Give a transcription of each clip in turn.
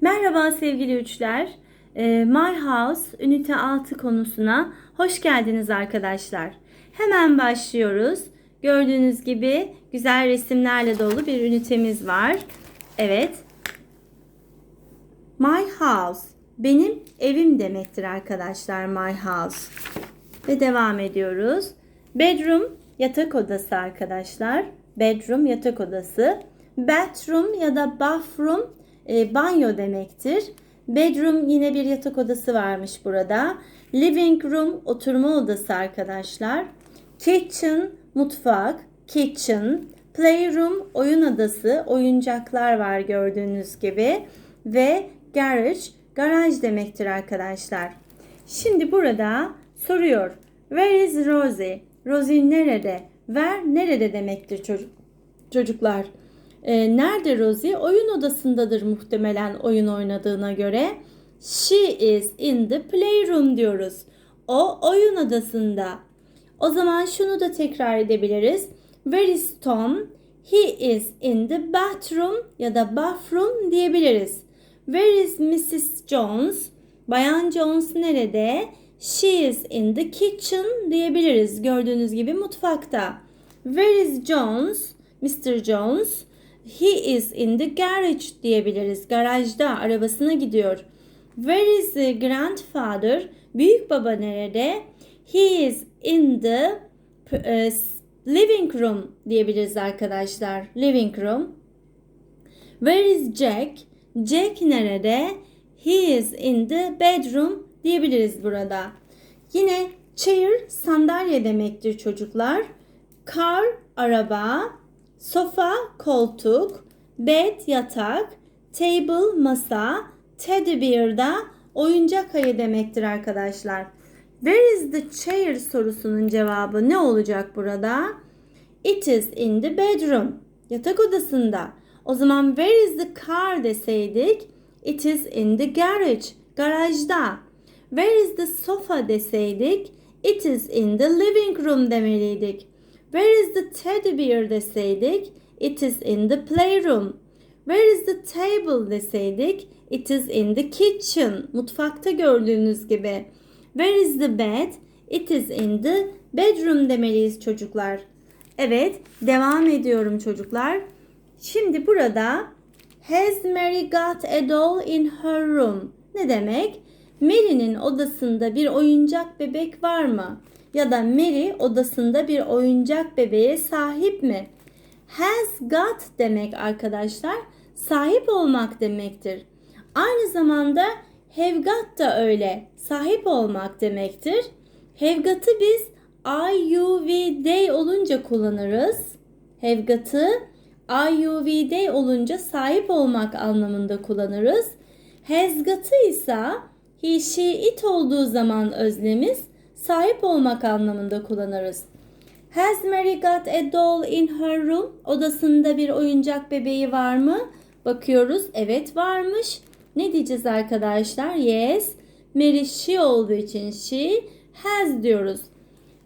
Merhaba sevgili üçler. Ee, My House ünite 6 konusuna hoş geldiniz arkadaşlar. Hemen başlıyoruz. Gördüğünüz gibi güzel resimlerle dolu bir ünitemiz var. Evet. My house benim evim demektir arkadaşlar my house. Ve devam ediyoruz. Bedroom yatak odası arkadaşlar. Bedroom yatak odası. Bathroom ya da bathroom e, banyo demektir. Bedroom yine bir yatak odası varmış burada. Living room oturma odası arkadaşlar. Kitchen mutfak. Kitchen. Playroom oyun odası. Oyuncaklar var gördüğünüz gibi. Ve garage garaj demektir arkadaşlar. Şimdi burada soruyor. Where is Rosie? Rosie nerede? Where nerede demektir çocuk çocuklar. Ee, nerede Rosie? Oyun odasındadır muhtemelen oyun oynadığına göre. She is in the playroom diyoruz. O oyun odasında. O zaman şunu da tekrar edebiliriz. Where is Tom? He is in the bathroom ya da bathroom diyebiliriz. Where is Mrs. Jones? Bayan Jones nerede? She is in the kitchen diyebiliriz. Gördüğünüz gibi mutfakta. Where is Jones? Mr. Jones. He is in the garage diyebiliriz. Garajda arabasına gidiyor. Where is the grandfather? Büyük baba nerede? He is in the uh, living room diyebiliriz arkadaşlar. Living room. Where is Jack? Jack nerede? He is in the bedroom diyebiliriz burada. Yine chair sandalye demektir çocuklar. Car araba, sofa koltuk, bed yatak, table masa, teddy bear da oyuncak ayı demektir arkadaşlar. Where is the chair sorusunun cevabı ne olacak burada? It is in the bedroom. Yatak odasında. O zaman where is the car deseydik it is in the garage. Garajda. Where is the sofa deseydik it is in the living room demeliydik. Where is the teddy bear deseydik it is in the playroom. Where is the table deseydik it is in the kitchen. Mutfakta gördüğünüz gibi. Where is the bed? It is in the bedroom demeliyiz çocuklar. Evet, devam ediyorum çocuklar. Şimdi burada Has Mary got a doll in her room? Ne demek? Mary'nin odasında bir oyuncak bebek var mı? Ya da Mary odasında bir oyuncak bebeğe sahip mi? Has got demek arkadaşlar sahip olmak demektir. Aynı zamanda have got da öyle sahip olmak demektir. Have got'ı biz I, you, we, they olunca kullanırız. Have got'ı I, you, we, they olunca sahip olmak anlamında kullanırız. Has got'ı ise he, she, it olduğu zaman özlemiz sahip olmak anlamında kullanırız. Has Mary got a doll in her room? Odasında bir oyuncak bebeği var mı? Bakıyoruz. Evet varmış. Ne diyeceğiz arkadaşlar? Yes. Mary she olduğu için she has diyoruz.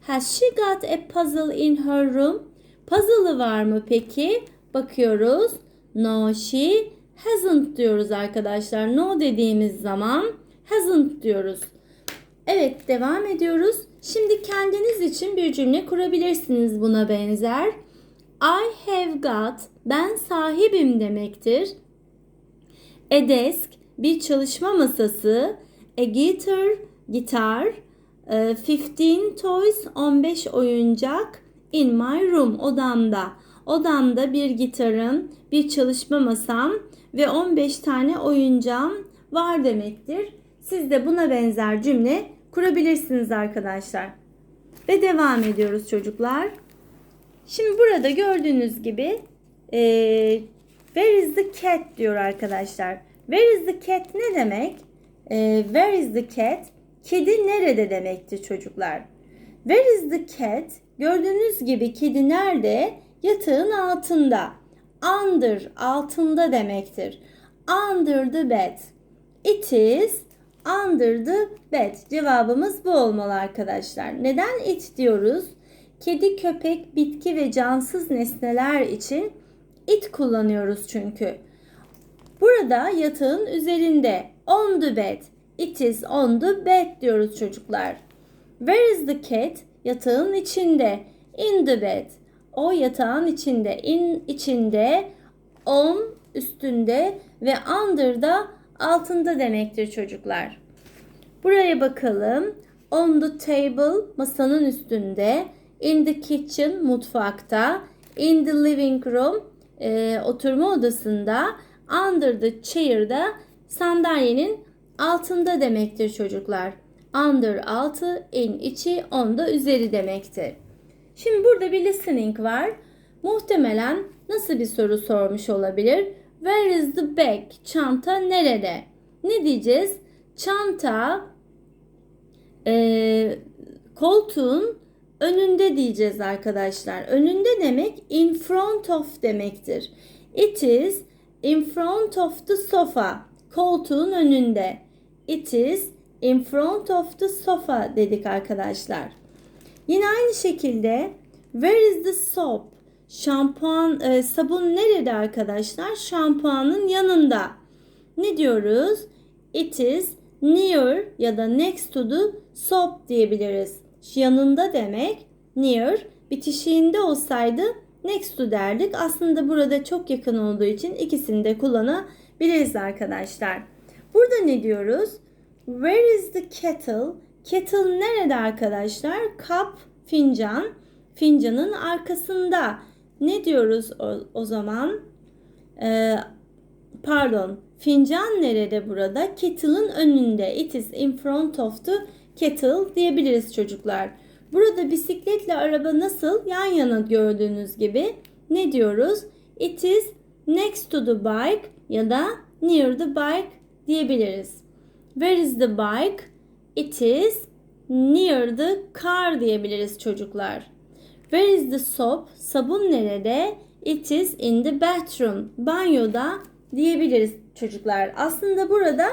Has she got a puzzle in her room? Puzzle'ı var mı peki? Bakıyoruz. No she hasn't diyoruz arkadaşlar. No dediğimiz zaman hasn't diyoruz. Evet devam ediyoruz. Şimdi kendiniz için bir cümle kurabilirsiniz buna benzer. I have got ben sahibim demektir. A desk bir çalışma masası. A guitar gitar. 15 toys 15 oyuncak in my room odamda. Odamda bir gitarım, bir çalışma masam ve 15 tane oyuncağım var demektir. Siz de buna benzer cümle kurabilirsiniz arkadaşlar. Ve devam ediyoruz çocuklar. Şimdi burada gördüğünüz gibi e, where is the cat diyor arkadaşlar. Where is the cat ne demek? E, where is the cat? Kedi nerede demektir çocuklar. Where is the cat? Gördüğünüz gibi kedi nerede? Yatağın altında. Under altında demektir. Under the bed. It is under the bed. Cevabımız bu olmalı arkadaşlar. Neden it diyoruz? Kedi, köpek, bitki ve cansız nesneler için it kullanıyoruz çünkü. Burada yatağın üzerinde. On the bed. It is on the bed diyoruz çocuklar. Where is the cat? Yatağın içinde. In the bed. O yatağın içinde. In içinde. On üstünde ve under da altında demektir çocuklar. Buraya bakalım. On the table masanın üstünde. In the kitchen mutfakta. In the living room e, oturma odasında. Under the chair'da sandalyenin altında demektir çocuklar. Under altı, in içi, on da üzeri demektir. Şimdi burada bir listening var. Muhtemelen nasıl bir soru sormuş olabilir? Where is the bag? Çanta nerede? Ne diyeceğiz? Çanta e, koltuğun önünde diyeceğiz arkadaşlar. Önünde demek in front of demektir. It is in front of the sofa. Koltuğun önünde. It is in front of the sofa dedik arkadaşlar. Yine aynı şekilde where is the soap? Şampuan, e, sabun nerede arkadaşlar? Şampuanın yanında. Ne diyoruz? It is near ya da next to the soap diyebiliriz. Yanında demek near bitişiğinde olsaydı next to derdik. Aslında burada çok yakın olduğu için ikisini de kullanabiliriz arkadaşlar. Burada ne diyoruz? Where is the kettle? Kettle nerede arkadaşlar? Cup, fincan. Fincanın arkasında. Ne diyoruz o, o zaman? Ee, pardon. Fincan nerede burada? Kettle'ın önünde. It is in front of the kettle diyebiliriz çocuklar. Burada bisikletle araba nasıl? Yan yana gördüğünüz gibi. Ne diyoruz? It is next to the bike ya da near the bike diyebiliriz. Where is the bike? It is near the car diyebiliriz çocuklar. Where is the soap? Sabun nerede? It is in the bathroom. Banyoda diyebiliriz çocuklar. Aslında burada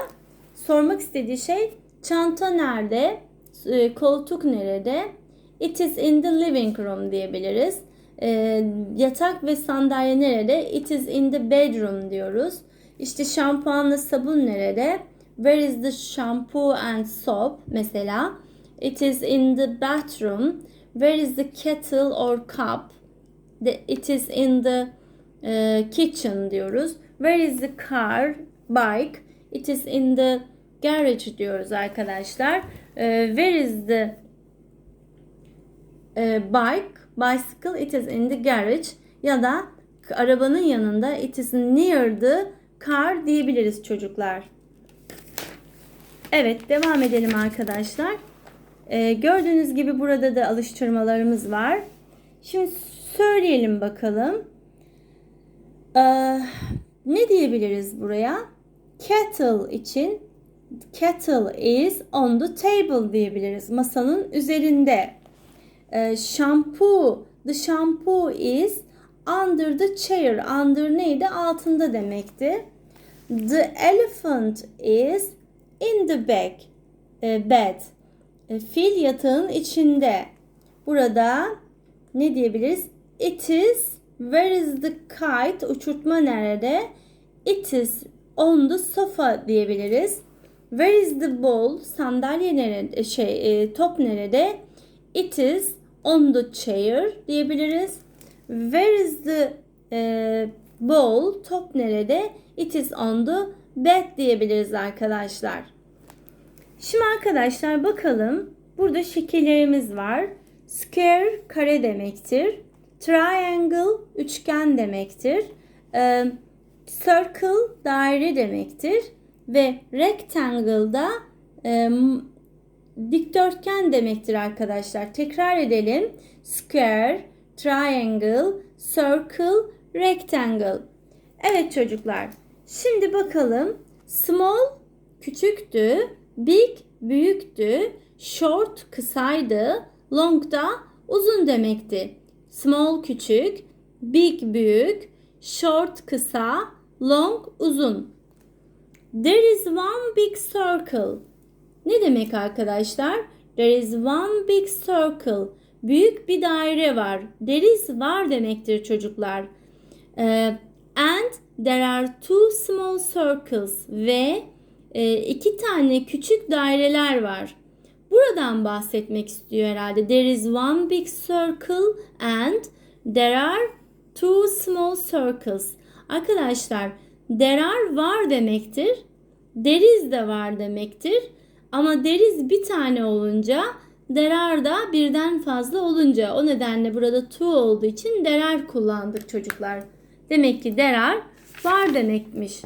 sormak istediği şey çanta nerede? E, koltuk nerede? It is in the living room diyebiliriz. E, yatak ve sandalye nerede? It is in the bedroom diyoruz. İşte şampuanla sabun nerede? Where is the shampoo and soap mesela? It is in the bathroom. Where is the kettle or cup? The, it is in the uh, kitchen diyoruz. Where is the car, bike? It is in the garage diyoruz arkadaşlar. Uh, where is the uh, bike, bicycle? It is in the garage. Ya da arabanın yanında it is near the car diyebiliriz çocuklar. Evet devam edelim arkadaşlar. Ee, gördüğünüz gibi burada da alıştırmalarımız var. Şimdi söyleyelim bakalım. Ee, ne diyebiliriz buraya? Kettle için kettle is on the table diyebiliriz. Masanın üzerinde. Ee, shampoo, the shampoo is under the chair. Under neydi? Altında demekti. The elephant is in the bag, e, bed. E, fil yatağın içinde. Burada ne diyebiliriz? It is, where is the kite? Uçurtma nerede? It is on the sofa diyebiliriz. Where is the ball? Sandalye nerede? Şey, e, top nerede? It is on the chair diyebiliriz. Where is the e, ball? Top nerede? It is on the bed diyebiliriz arkadaşlar. Şimdi arkadaşlar bakalım. Burada şekillerimiz var. Square kare demektir. Triangle üçgen demektir. Ee, circle daire demektir. Ve rectangle da e, dikdörtgen demektir arkadaşlar. Tekrar edelim. Square, triangle, circle, rectangle. Evet çocuklar. Şimdi bakalım. Small küçüktü. Big büyüktü. Short kısaydı. Long da uzun demekti. Small küçük. Big büyük. Short kısa. Long uzun. There is one big circle. Ne demek arkadaşlar? There is one big circle. Büyük bir daire var. There is var demektir çocuklar. Ee, and there are two small circles ve iki tane küçük daireler var. Buradan bahsetmek istiyor herhalde. There is one big circle and there are two small circles. Arkadaşlar there are var demektir. There is de var demektir. Ama there is bir tane olunca there are da birden fazla olunca o nedenle burada two olduğu için there are kullandık çocuklar. Demek ki there are var demekmiş.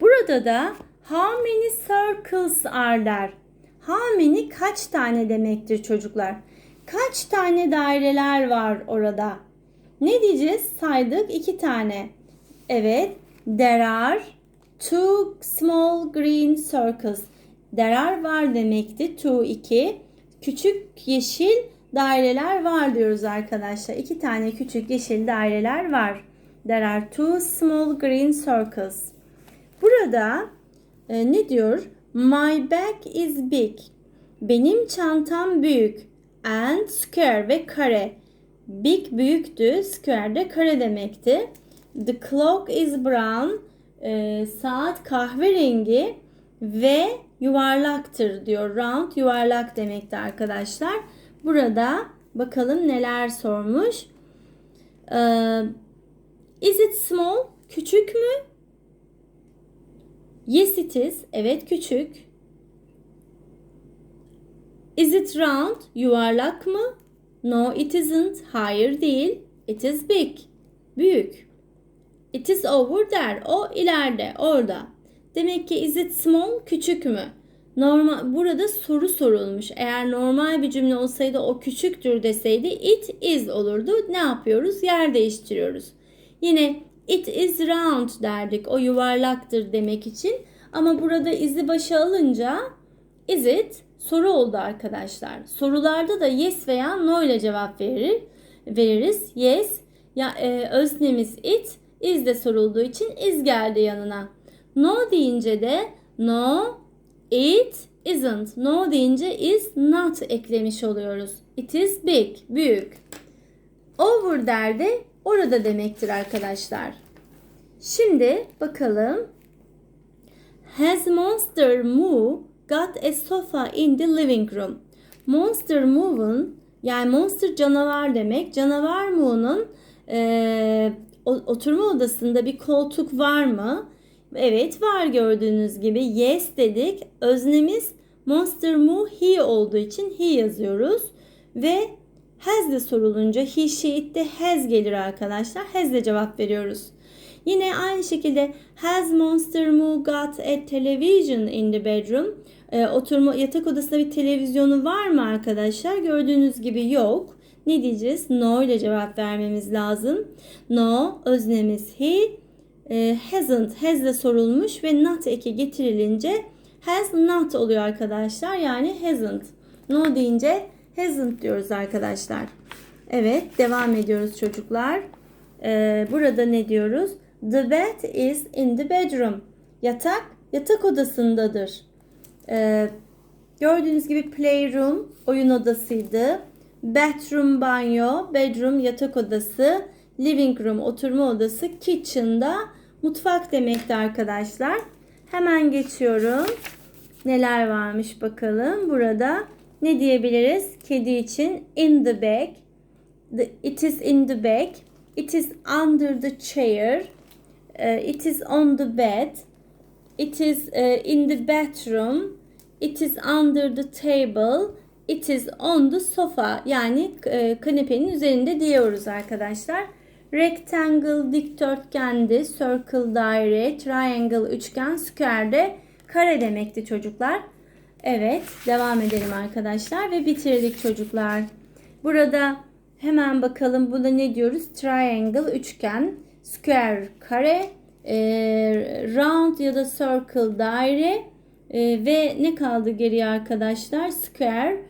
Burada da how many circles are there? How many kaç tane demektir çocuklar? Kaç tane daireler var orada? Ne diyeceğiz? Saydık iki tane. Evet. There are two small green circles. There are var demekti. Two iki. Küçük yeşil daireler var diyoruz arkadaşlar. İki tane küçük yeşil daireler var. There are two small green circles. Burada e, ne diyor? My bag is big. Benim çantam büyük. And square ve kare. Big büyüktü. Square de kare demekti. The clock is brown. E, saat kahverengi ve yuvarlaktır diyor. Round yuvarlak demekti arkadaşlar. Burada bakalım neler sormuş. Ee, is it small? Küçük mü? Yes it is. Evet küçük. Is it round? Yuvarlak mı? No it isn't. Hayır değil. It is big. Büyük. It is over there. O ileride, orada. Demek ki is it small? Küçük mü? Normal burada soru sorulmuş. Eğer normal bir cümle olsaydı o küçüktür deseydi it is olurdu. Ne yapıyoruz? Yer değiştiriyoruz. Yine it is round derdik. O yuvarlaktır demek için. Ama burada is'i başa alınca is it soru oldu arkadaşlar. Sorularda da yes veya no ile cevap verir, veririz. Yes ya e, öznemiz it, is de sorulduğu için is geldi yanına. No deyince de no, it isn't. No deyince is not eklemiş oluyoruz. It is big, büyük. Over der de orada demektir arkadaşlar. Şimdi bakalım. Has Monster Moo got a sofa in the living room? Monster Moo'un yani Monster canavar demek. Canavar Moo'nun e, oturma odasında bir koltuk var mı? Evet var gördüğünüz gibi. Yes dedik. Öznemiz Monster Moo he olduğu için he yazıyoruz. Ve has de sorulunca he, she, it de has gelir arkadaşlar. Has de cevap veriyoruz. Yine aynı şekilde has Monster Moo got a television in the bedroom? Ee, oturma yatak odasında bir televizyonu var mı arkadaşlar? Gördüğünüz gibi yok. Ne diyeceğiz? No ile cevap vermemiz lazım. No öznemiz he. E, hasn't has de sorulmuş ve not eki getirilince has not oluyor arkadaşlar. Yani hasn't. No deyince hasn't diyoruz arkadaşlar. Evet devam ediyoruz çocuklar. Ee, burada ne diyoruz? The bed is in the bedroom. Yatak yatak odasındadır. Ee, gördüğünüz gibi playroom oyun odasıydı. Bathroom banyo, bedroom yatak odası, living room oturma odası, kitchen'da mutfak demekti arkadaşlar. Hemen geçiyorum. Neler varmış bakalım. Burada ne diyebiliriz? Kedi için in the bag. The, it is in the bag. It is under the chair. Uh, it is on the bed. It is uh, in the bathroom. It is under the table. It is on the sofa. Yani e, kanepenin üzerinde diyoruz arkadaşlar. Rectangle dikdörtgendi. Circle daire. Triangle üçgen. Square de kare demekti çocuklar. Evet devam edelim arkadaşlar ve bitirdik çocuklar. Burada hemen bakalım burada ne diyoruz? Triangle üçgen. Square kare. E, round ya da circle daire. E, ve ne kaldı geriye arkadaşlar? Square,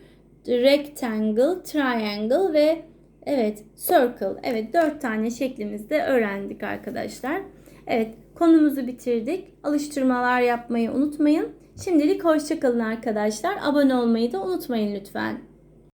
rectangle, triangle ve evet circle. Evet dört tane şeklimizde öğrendik arkadaşlar. Evet konumuzu bitirdik. Alıştırmalar yapmayı unutmayın. Şimdilik hoşçakalın arkadaşlar. Abone olmayı da unutmayın lütfen.